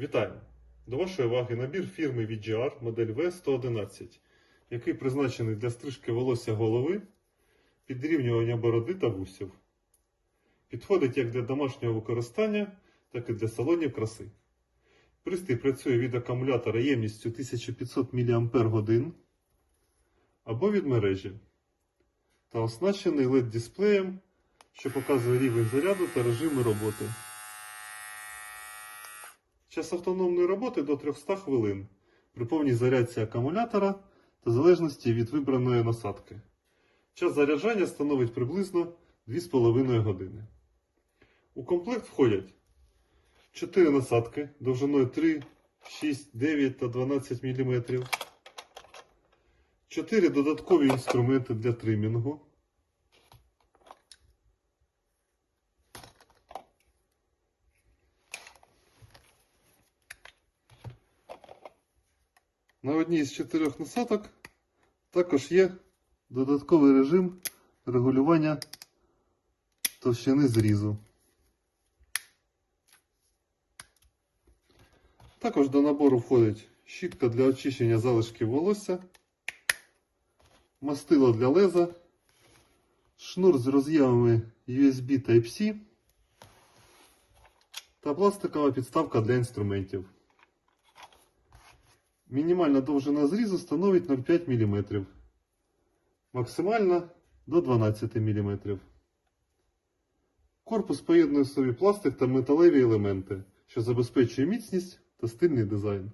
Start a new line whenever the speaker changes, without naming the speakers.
Вітаємо! До вашої уваги набір фірми VGR модель V111, який призначений для стрижки волосся голови, підрівнювання бороди та вусів. Підходить як для домашнього використання, так і для салонів краси. Пристрій працює від акумулятора ємністю 1500 мАч або від мережі та оснащений LED-дисплеєм, що показує рівень заряду та режими роботи. Час автономної роботи до 300 хвилин при повній зарядці акумулятора та залежності від вибраної насадки. Час заряджання становить приблизно 2,5 години. У комплект входять 4 насадки довжиною 3, 6, 9 та 12 мм, 4 додаткові інструменти для тримінгу, На одній з чотирьох насадок також є додатковий режим регулювання товщини зрізу. Також до набору входить щітка для очищення залишків волосся, мастило для леза, шнур з роз'ємами USB Type-C та пластикова підставка для інструментів. Мінімальна довжина зрізу становить 0,5 мм. Максимальна до 12 мм. Корпус поєднує в собі пластик та металеві елементи, що забезпечує міцність та стильний дизайн.